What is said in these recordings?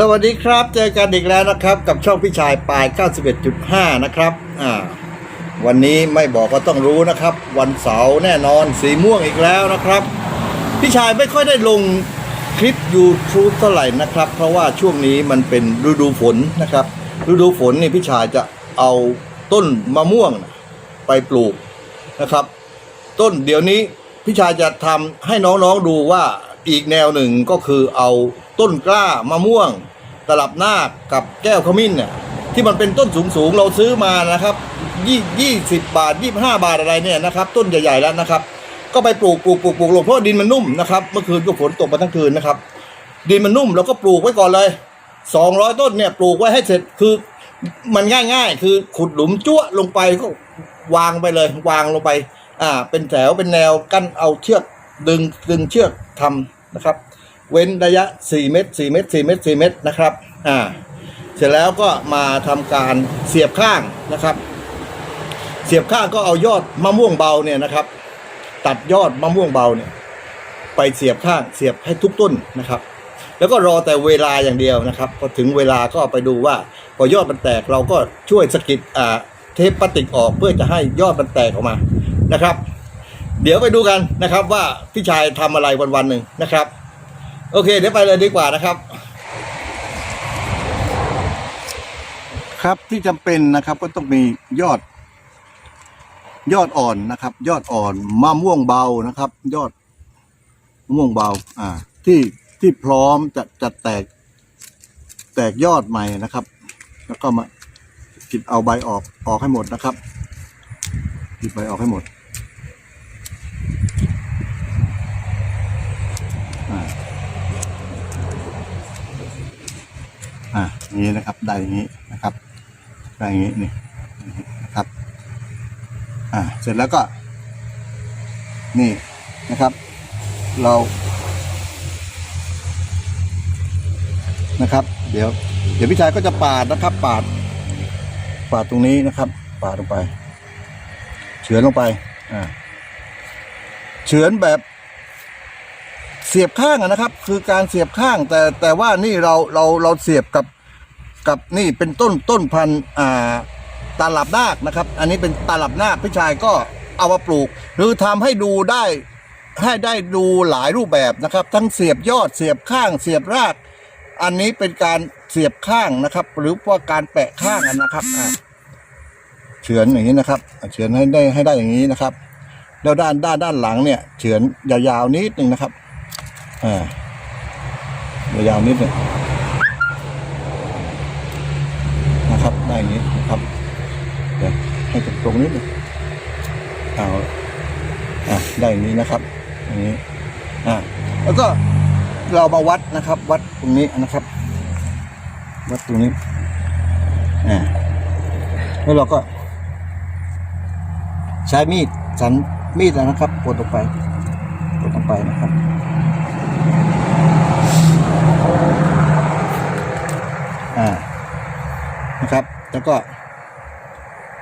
สวัสดีครับ เจอกันอีกแล้วนะครับ กับช่องพี่ชายปลาย 91.5 นะครับอ่าวันนี้ไม่บอกก็ต้องรู้นะครับ วันเสาร์แน่นอนสีม่วงอีกแล้วนะครับ พี่ชายไม่ค่อยได้ลงคลิป YouTube เท่าไหร่นะครับ เพราะว่าช่วงนี้มันเป็นฤดูฝนนะครับ ฤดูฝนนี่พี่ชายจะเอาต้นมะม่วงไปปลูกนะครับ ต้นเดี๋ยวนี้พี่ชายจะทำให้น้องๆดูว่าอีกแนวหนึ่งก็คือเอา ต้นกล้ามะม่วง ตลับนาคกับแก้วขมิ้นเนี่ยที่มันเป็นต้นสูงๆเราซื้อมานะครับยี่ยี่สิบบาทยี่ห้าบาทอะไรเนี่ยนะครับ ต้นใหญ่ๆแล้วนะครับ ก็ไปปลูกปลูกปลูกปลูกลงเพราะดินมันนุ่มนะครับเมื่อคืนก็ฝนตกมาทั้งคืนนะครับ ดินมันนุ่มเราก็ปลูกไว้ก่อนเลยสองร้อยต้นเนี่ยปลูกไว้ให้เสร็จคือมันง่ายๆ คือขุดหลุมจั่วลงไปก็วางไปเลย วางลงไป อ่า เป็นแถวเป็นแนวกั้นเอาเชือกดึงดึงเชือกทำนะครับ เว้นระยะ 4 เมตร 4 เมตร 4 เมตร 4 เมตรนะครับ อ่า เสร็จแล้วก็มาทำการเสียบข้างนะครับ เสียบข้างก็เอายอดมะม่วงเบาเนี่ยนะครับ ตัดยอดมะม่วงเบาเนี่ยไปเสียบข้างเสียบให้ทุกต้นนะครับ แล้วก็รอแต่เวลาอย่างเดียวนะครับพอถึงเวลาก็ไปดูว่า พอยอดมันแตกเราก็ช่วยสกิดอ่าเทปพลาสติกออกเพื่อจะให้ยอดมันแตกออกมานะครับ เดี๋ยวไปดูกันนะครับว่าพี่ชายทำอะไรวันวันหนึ่งนะครับ โอเค เดี๋ยวไปเลยดีกว่านะครับ ครับที่จำเป็นนะครับก็ต้องมียอด ยอดอ่อนนะครับ ยอดอ่อนมะม่วงเบานะครับ ยอดมะม่วงเบา อ่า ที่ที่พร้อมจะจะแตก แตกยอดใหม่นะครับ แล้วก็มากิดเอาใบออกออกให้หมดนะครับกิดใบออกให้หมด อ่าอย่างนี้นะครับ ได้อย่างนี้นะครับ ได้อย่างนี้นี่นะครับ อ่า เสร็จแล้วก็ นี่นะครับ เรา นะครับ เดี๋ยว เดี๋ยวพี่ชายก็จะปาดนะครับ ปาด ปาดตรงนี้นะครับ ปาดลงไป เฉือนลงไป อ่า เฉือนแบบ เสียบข้างนะครับ คือการเสียบข้างแต่แต่ว่านี่เราเราเราเสียบกับกับนี่เป็นต้นต้นพันธุ์อ่าตาลับนาคนะครับ อันนี้เป็นตาลับนาคพี่ชายก็เอามาปลูก หรือทำให้ดูได้ให้ได้ดูหลายรูปแบบนะครับ ทั้งเสียบยอดเสียบข้างเสียบราก อันนี้เป็นการเสียบข้างนะครับ หรือว่าการแปะข้างนะครับอ่าเฉือนอย่างนี้นะครับเฉือนให้ได้ให้ได้อย่างนี้นะครับ แล้วด้านด้านด้านหลังเนี่ยเฉือนยาวๆนิดนึงนะครับ อ่ายาวนิดหนึงนะครับ ได้อย่างนี้นะครับเดี๋ยวให้ตรงๆนิดหนึงเอาอะได้อย่างนี้นะครับอย่างนี้อะแล้วก็เรามาวัดนะครับ วัดตรงนี้นะครับ วัดตรงนี้อ่าแล้วเราก็ใช้มีดสันมีดนะครับกดลงไปกดลงไปนะครับ อ่า นะครับ แล้วก็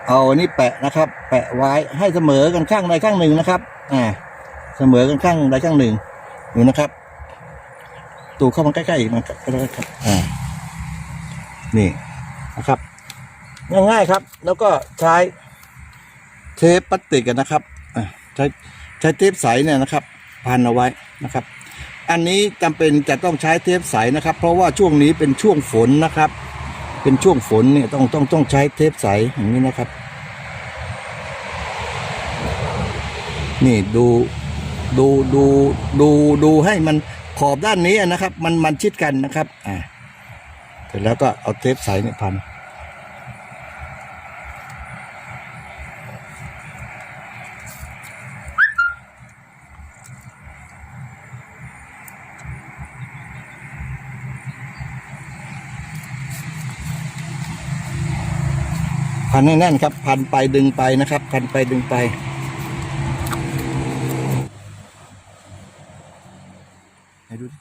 เอาอันนี้แปะนะครับ แปะไว้ให้เสมอกันข้างใดข้างหนึ่งนะครับ อ่า เสมอกันข้างใดข้างหนึ่งดูนะครับ ตูเข้ามาใกล้ๆอีกนะครับก็ได้ครับ อ่า นี่นะครับ ง่ายๆครับ แล้วก็ใช้เทปพลาสติกนะครับใช้ใช้เทปใสเนี่ยนะครับ พันเอาไว้นะครับ อันนี้จำเป็นจะต้องใช้เทปใสนะครับ เพราะว่าช่วงนี้เป็นช่วงฝนนะครับ เป็นช่วงฝนเนี่ยต้องต้องต้องใช้เทปใสอย่างนี้นะครับ นี่ดูดูดูดูดูให้มันขอบด้านนี้นะครับ มันมันชิดกันนะครับ อ่าเสร็จแล้วก็เอาเทปใสเนี่ยพัน พันให้แน่นครับ พันไปดึงไปนะครับ พันไปดึงไป ให้ดูดิ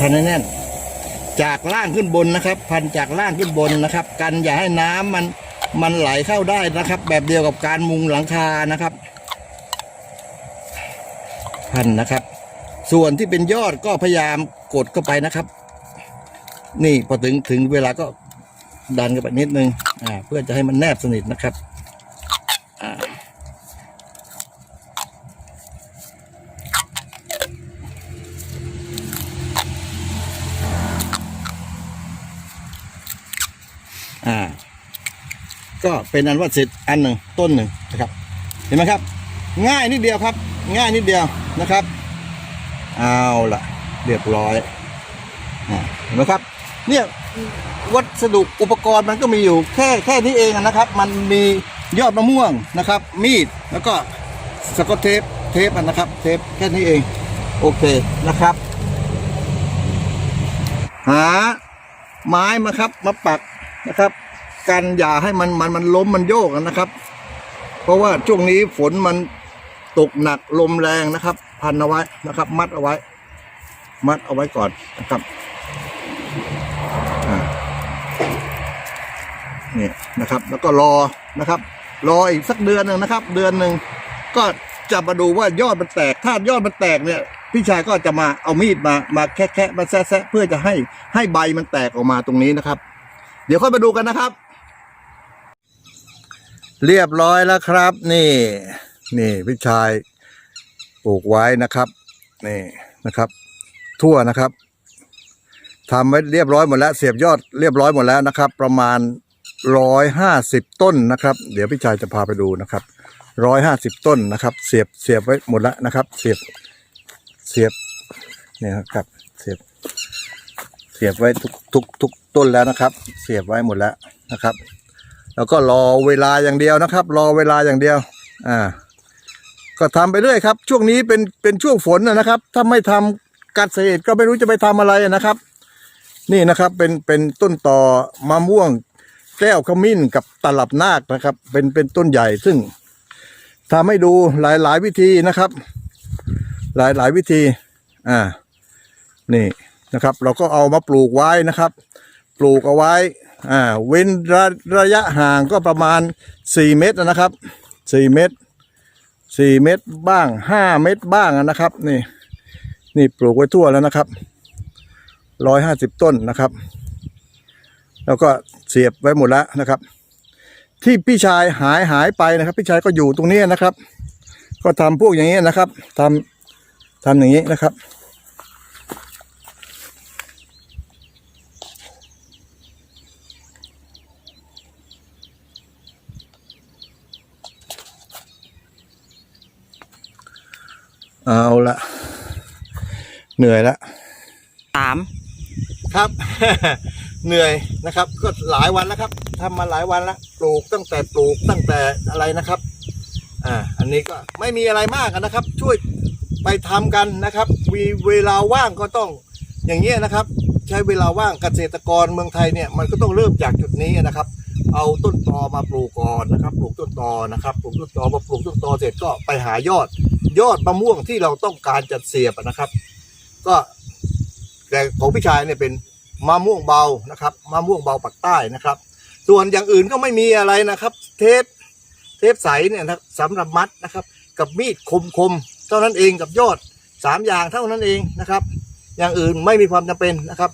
พันให้แน่น จากล่างขึ้นบนนะครับ พันจากล่างขึ้นบนนะครับ กันอย่าให้น้ำมันมันไหลเข้าได้นะครับ แบบเดียวกับการมุงหลังคานะครับ พันนะครับ ส่วนที่เป็นยอดก็พยายาม กดเข้าไปนะครับ นี่พอถึงถึงเวลาก็ดันกันไปนิดนึงอ่าเพื่อจะให้มันแนบสนิทนะครับอ่าอ่า ก็เป็นอันว่าเสร็จอันหนึ่งต้นหนึ่งนะครับ เห็นไหมครับ ง่ายนิดเดียวครับ ง่ายนิดเดียวนะครับ เอาละ เรียบร้อยเห็นไหมครับ เนี่ยวัสดุอุปกรณ์มันก็มีอยู่แค่แค่นี้เองนะครับ มันมียอดมะม่วงนะครับ มีดแล้วก็สกอตเทปเทปนะครับ เทปแค่นี้เอง โอเคนะครับ หาไม้มาครับมาปักนะครับ กันอย่าให้มันมันมันล้มมันโยกนะครับ เพราะว่าช่วงนี้ฝนมันตกหนักลมแรงนะครับ พันเอาไว้นะครับ มัดเอาไว้ มัดเอาไว้ก่อนนะครับนี่นะครับ แล้วก็รอนะครับ รออีกสักเดือนหนึ่งนะครับ เดือนหนึ่งก็จะมาดูว่ายอดมันแตก ถ้ายอดมันแตกเนี่ย พี่ชายก็จะมาเอามีดมามาแคะแคะมาแซะแซะเพื่อจะให้ให้ใบมันแตกออกมาตรงนี้นะครับ เดี๋ยวค่อยมาดูกันนะครับ เรียบร้อยแล้วครับ นี่ นี่พี่ชายปลูกไว้นะครับ นี่นะครับ ทั่วนะครับทำไว้เรียบร้อยหมดแล้ว เสียบยอดเรียบร้อยหมดแล้วนะครับ ประมาณร้อยห้าสิบต้นนะครับ เดี๋ยวพี่ชายจะพาไปดูนะครับร้อยห้าสิบต้นนะครับ เสียบเสียบไว้หมดแล้วนะครับ เสียบเสียบเนี่ยครับเสียบ เสียบไว้ทุกทุกทุกต้นแล้วนะครับ เสียบไว้หมดแล้วนะครับ แล้วก็รอเวลาอย่างเดียวนะครับ รอเวลาอย่างเดียว อ่า ก็ทำไปเรื่อยครับ ช่วงนี้เป็นเป็นช่วงฝนนะนะครับ ถ้าไม่ทำ การเกษตรก็ไม่รู้จะไปทำอะไรนะครับ นี่นะครับเป็นเป็นต้นต่อมะม่วงแก้วขมิ้นกับตลับนาคนะครับ เป็นเป็นต้นใหญ่ซึ่งทำให้ดูหลายหลายวิธีนะครับ หลายหลายวิธีอ่านี่นะครับ เราก็เอามาปลูกไว้นะครับ ปลูกเอาไว้อ่าเว้นระระยะห่างก็ประมาณ 4 เมตรนะครับ 4 เมตร 4 เมตรบ้าง 5 เมตรบ้างนะครับนี่ นี่ปลูกไว้ทั่วแล้วนะครับ150ต้นนะครับ แล้วก็เสียบไว้หมดแล้วนะครับ ที่พี่ชายหายหายไปนะครับ พี่ชายก็อยู่ตรงนี้นะครับ ก็ทำพวกอย่างนี้นะครับทำทำอย่างนี้นะครับ เอาละ เหนื่อยละสามครับ เหนื่อยนะครับ ก็หลายวันแล้วครับทำมาหลายวันแล้วปลูกตั้งแต่ปลูกตั้งแต่อะไรนะครับ อ่า อันนี้ก็ไม่มีอะไรมากอะนะครับ ช่วยไปทำกันนะครับมีเวลาว่างก็ต้องอย่างเงี้ยนะครับ ใช้เวลาว่างเกษตรกรเมืองไทยเนี่ยมันก็ต้องเริ่มจากจุดนี้นะครับ เอาต้นตอมาปลูกก่อนนะครับ ปลูกต้นตอนะครับ ปลูกต้นตอมาปลูกต้นตอเสร็จก็ไปหายอด ยอดมะม่วงที่เราต้องการจะเสียบอะนะครับ ก็แต่ของพี่ชายเนี่ยเป็นมะม่วงเบานะครับมะม่วงเบาปักใต้นะครับ ส่วนอย่างอื่นก็ไม่มีอะไรนะครับ เทปเทปใสเนี่ยนะสำหรับมัดนะครับ กับมีดคมคมเท่านั้นเองกับยอดสามอย่างเท่านั้นเองนะครับ อย่างอื่นไม่มีความจำเป็นนะครับ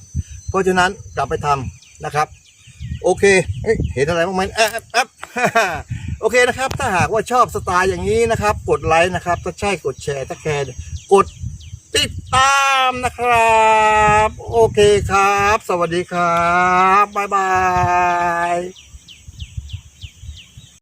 เพราะฉะนั้นกลับไปทำนะครับ โอเคเเห็นอะไรบ้างไหมแอบแอบโอเคนะครับ ถ้าหากว่าชอบสไตล์อย่างนี้นะครับ กดไลค์นะครับถ้าใช่กดแชร์ถ้าแคร์กด ติดตามนะครับ โอเคครับ สวัสดีครับ บ๊ายบาย